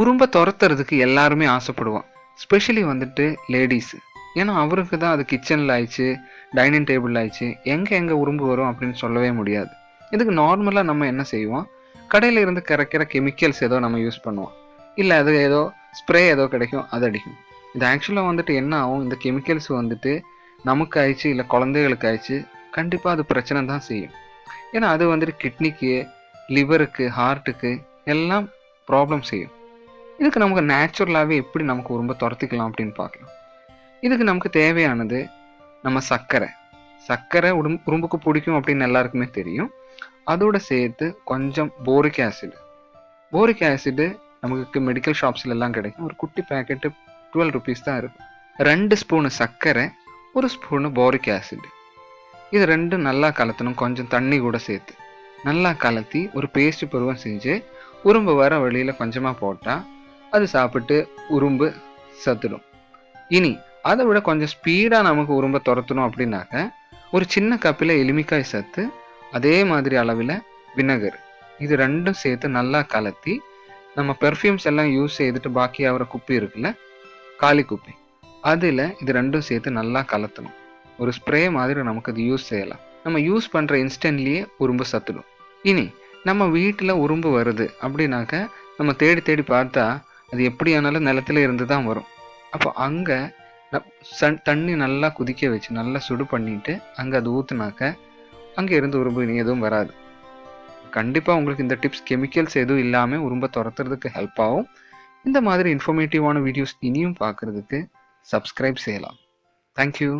உறும்பை துரத்துறதுக்கு எல்லாருமே ஆசைப்படுவோம் ஸ்பெஷலி வந்துட்டு லேடிஸ் ஏன்னா அவருக்கு தான் அது கிச்சனில் ஆயிடுச்சு டைனிங் டேபிள் ஆயிடுச்சு எங்கே எங்கே உரும்பு வரும் அப்படின்னு சொல்லவே முடியாது. இதுக்கு நார்மலாக நம்ம என்ன செய்வோம்? கடையில் இருந்து கரைக்கிற கெமிக்கல்ஸ் ஏதோ நம்ம யூஸ் பண்ணுவோம். இல்லை அது ஏதோ ஸ்ப்ரே ஏதோ கிடைக்கும் அது அடிக்கும். இது ஆக்சுவலாக வந்துட்டு என்ன ஆகும்? இந்த கெமிக்கல்ஸ் வந்துட்டு நமக்கு ஆயிடுச்சு இல்லை குழந்தைகளுக்கு ஆயிடுச்சு கண்டிப்பாக அது பிரச்சனை தான் செய்யும். ஏன்னா அது வந்துட்டு கிட்னிக்கு லிவருக்கு ஹார்ட்டுக்கு எல்லாம் ப்ராப்ளம் செய்யும். இதுக்கு நமக்கு நேச்சுரலாகவே எப்படி நமக்கு ரொம்ப துரத்திக்கலாம் அப்படின்னு பார்க்கலாம். இதுக்கு நமக்கு தேவையானது நம்ம சர்க்கரை. சர்க்கரை உடம்பு உடம்புக்கு பிடிக்கும் அப்படின்னு எல்லாருக்குமே தெரியும். அதோட சேர்த்து கொஞ்சம் போரிக் ஆசிட் போரிக் ஆசிட் நமக்கு மெடிக்கல் ஷாப்ஸில் எல்லாம் கிடைக்கும். ஒரு குட்டி பேக்கெட்டு டுவெல் ருபீஸ் தான் இருக்கும். ரெண்டு ஸ்பூனு சர்க்கரை ஒரு ஸ்பூனு போரிக் ஆசிட் இது ரெண்டும் நல்லா கலத்தணும். கொஞ்சம் தண்ணி கூட சேர்த்து. நல்லா கலத்தி ஒரு பேஸ்ட் பருவம் செஞ்சு உரும்பு வர வழியில் கொஞ்சமாக போட்டால் அது சாப்பிட்டு உரும்பு சத்துடும். இனி அதை விட கொஞ்சம் ஸ்பீடாக நமக்கு உரும்பை துரத்தணும் அப்படின்னாக்க ஒரு சின்ன கப்பில் எலுமிக்காய் சத்து அதே மாதிரி அளவில் வினகர். இது ரெண்டும் சேர்த்து நல்லா கலத்தி நம்ம பெர்ஃப்யூம்ஸ் எல்லாம் யூஸ் செய்துட்டு பாக்கி ஆகிற குப்பி இருக்குல்ல காலி குப்பி. அதில் இது ரெண்டும் சேர்த்து நல்லா கலத்தணும். ஒரு ஸ்ப்ரே மாதிரி நமக்கு அது யூஸ் செய்யலாம். நம்ம யூஸ் பண்ணுற இன்ஸ்டன்ட்லேயே உரும்பு சத்துடும். இனி நம்ம வீட்டில் உரும்பு வருது அப்படின்னாக்க நம்ம தேடி தேடி பார்த்தா அது எப்படியானாலும் நிலத்துல இருந்து தான் வரும். அப்போ அங்கே தண்ணி நல்லா குதிக்க வச்சு நல்லா சுடு பண்ணிட்டு அங்கே அது ஊற்றுனாக்க அங்கே இருந்து உரும்பு இனி எதுவும் வராது. கண்டிப்பாக உங்களுக்கு இந்த டிப்ஸ் கெமிக்கல்ஸ் எதுவும் இல்லாமல் உரும்ப துரத்துறதுக்கு ஹெல்ப் ஆகும். இந்த மாதிரி இன்ஃபர்மேட்டிவான வீடியோஸ் இனியும் பார்க்குறதுக்கு சப்ஸ்கிரைப் செய்யலாம். தேங்க்யூ